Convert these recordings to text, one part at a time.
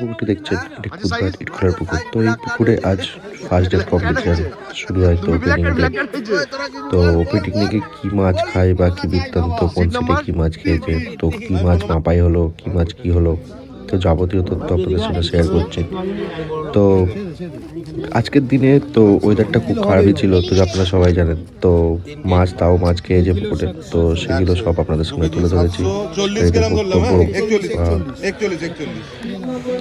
পুকুরটি দেখছেন এটি খুব ইট করার পুকুর। তো এই পুকুরে আজ ফার্স্ট ডে কম্পিটিশন শুরু হয়। তো ওপেনিং ডে কি মাছ খায় বা কি বৃত্তান্ত কোন সিটে কি মাছ খেয়েছে? তো কি মাছ মাপাই হলো কি মাছ কি হলো? তো যাবতীয় তথ্য আপনাদের সাথে শেয়ার করছি। তো আজকের দিনে তো ওয়েদারটা খুব খারাপই ছিল তো আপনারা সবাই জানেন। তো মাছ তাও মাছ খেয়েছে পুকুরে তো সেগুলো সব আপনাদের সঙ্গে তুলে ধরেছি। হ্যাঁ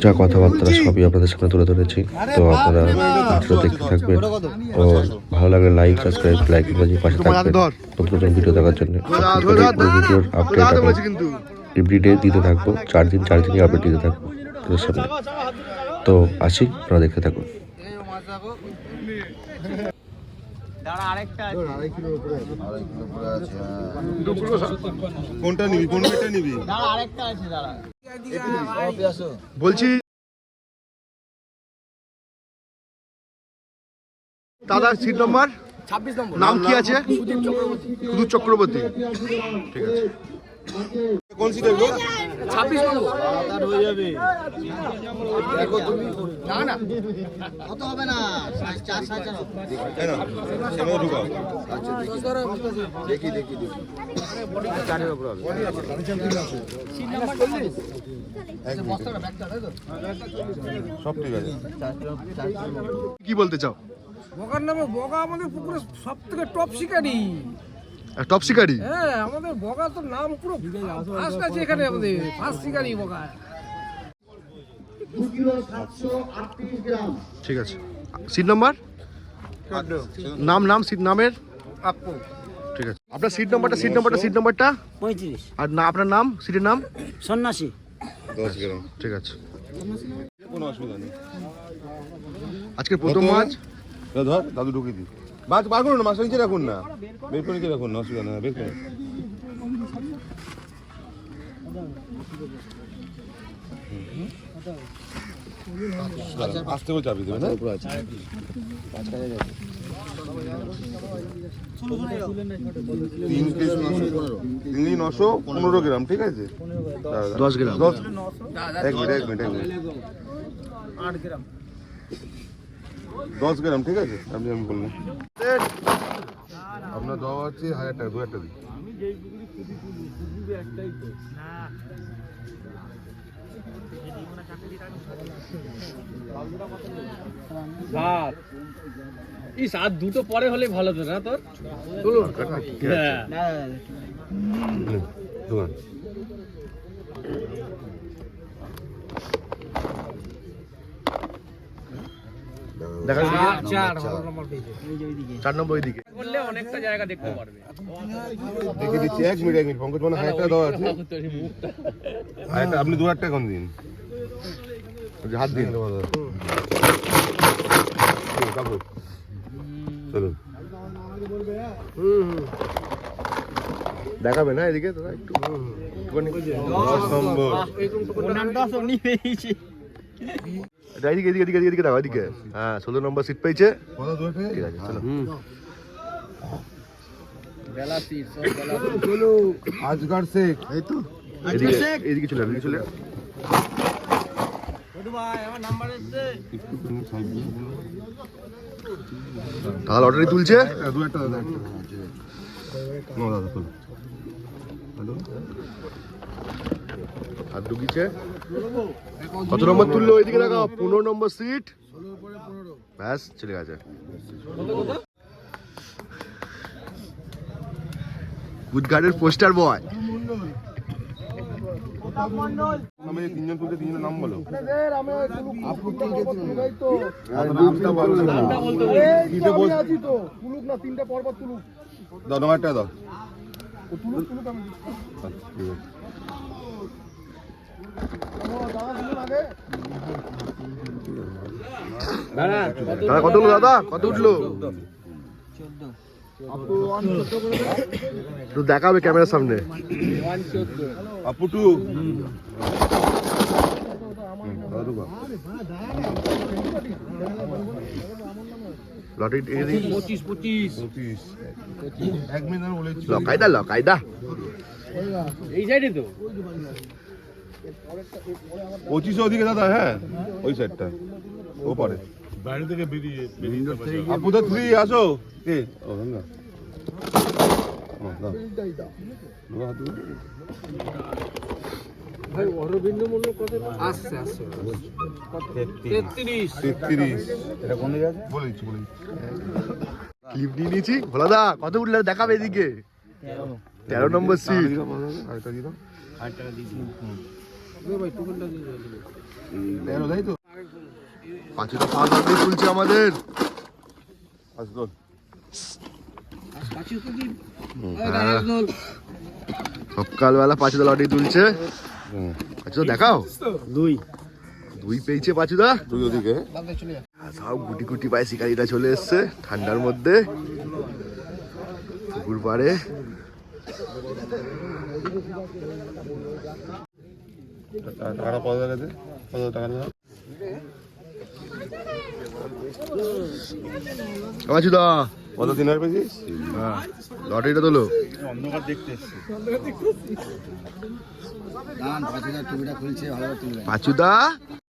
যা কথাবার্তা সবই আপনাদের সামনে তুলে ধরেছি। তো আপনারা ভিডিও দেখতে থাকবেন। ও ভালো লাগলে লাইক সাবস্ক্রাইব লাইক পাশে থাকবেন। নতুন নতুন ভিডিও দেখার জন্য। ভিডিওর আপডেট কিন্তু এভরিডে দিতে থাকব চার দিন চার দিনই আপডেট দিতে থাকব আপনাদের সামনে। তো আসি আপনারা দেখতে থাকুন। কোনটা নিবি? কোন মেয়েটা নিবি? বলছি দাদা সিট নম্বর ছাব্বিশ নম্বর। নাম কি আছে? সুদীপ চক্রবর্তী। ঠিক আছে। কোন সিটে গো ছাব্বিশ নম্বর না না। কত হবে না চার সাড়ে চার হবে। তাই না সেখানে ঢুকাও দেখি। দেখি দেখি সব ঠিক আছে। কি বলতে চাও? বগার নামে বগা আমাদের পুকুরে সব থেকে টপ শিকারি। টপ শিকারি? হ্যাঁ আমাদের বগা তো নাম পুরো ফার্স্ট আছে এখানে আমাদের ফার্স্ট শিকারি বগা। ঠিক আছে। Seat number? নাম নাম সিট নামের? আপু ঠিক আছে। আপনার সিট নাম্বারটা সিট নাম্বারটা সিট নাম্বারটা? পঁয়ত্রিশ। আর না আপনার নাম সিটের নাম? সন্ন্যাসী। দশ গ্রাম। ঠিক আছে। কোনো অসুবিধা নেই। আজকে প্রথম মাছ? দাদু ঢুকিয়ে দিই। মাছ বার করুন না মাছ নিচে রাখুন না। বের করে নিচে রাখুন না অসুবিধা না বের করুন আসতে করে চাবি দেবে না তিন পিস নশো পনেরো গ্রাম ঠিক আছে? দশ গ্রাম। দশ এক মিনিট এক মিনিট এক মিনিট। আট গ্রাম দশ গ্রাম ঠিক আছে? আপনি আমি বললাম। আপনার দেওয়া হচ্ছে হাজার টাকা দু হাজার টাকা দিন সাত এই সাত দুটো পরে হলে ভালো তো না তোর? হ্যাঁ। দেখা চার চার নম্বর পেয়েছে চার নম্বর ওইদিকে। করলে অনেকটা জায়গা দেখতে পারবে। দেখে দিচ্ছি এক মিনিট এক মিনিট পঙ্কজ মানে হাজার টাকা দেওয়া আছে। আপনি দু হাজার টাকা দিন? হাত দিন। কাকু চলুন। দেখাবে না এদিকে? তোরা একটু। এটা এদিকে এদিকে এদিকে এদিকে দেখো এদিকে। হ্যাঁ ষোলো নম্বর সিট পেয়েছে। ঠিক আছে চলো। আজগার শেখ এই তো। এদিকে চলে এদিকে চলে আয়। দাদা লটারি তুলছে? হ্যাঁ, দু দাদা দাদা চলো হ্যালো কত নম্বর তুললো এদিকে দেখা পনেরো নম্বর সিট ব্যাস চলে গেছে। গুডগার্ডের পোস্টার বয় আমি তিনজন তুলতে তিনজন নাম বলো নামটা বলো দাদা কত উঠল দাদা? কত উঠল? একটু দেখাবে ক্যামেরার সামনে। আপুটু লকাইদা লকাইদা এই সাইডে তো। পঁচিশে ওদিকে দাদা হ্যাঁ ওই সাইডটা ও পারে বাইরে থেকে বেরিয়ে আপু তো থ্রি আসো। কে? ও গঙ্গা। ভাই অরবিন্দ মূল্য কত? আসছে আসছে। তেত্রিশ। তেত্রিশ। বলে দিচ্ছি বলে দিচ্ছি। ক্লিপ নিয়ে নিয়েছি। ভোলাদা কত উঠলে দেখাবে এদিকে? তেরো। নম্বর সিট আরেকটা। তেরো তাই তো পাঁচটা পাঁচ হাতে তুলছে আমাদের আসো হ্যাঁ। সকালবেলা পাঁচুদা তুলছে। পাঁচুদা দেখাও। দুই। দুই পেয়েছে পাঁচুদা। দুই ওদিকে। সব গুটি গুটি পায়ে শিকারিটা চলে এসছে ঠান্ডার মধ্যে। পুকুর পাড়ে। টাকাটা কত টাকাতে কত টাকা দাও পাঁচুদা কত দিন আর পেয়েছিস? হ্যাঁ। লটারিটা তোলো। টুপিটা খুলছে ভালো পাঁচুদা?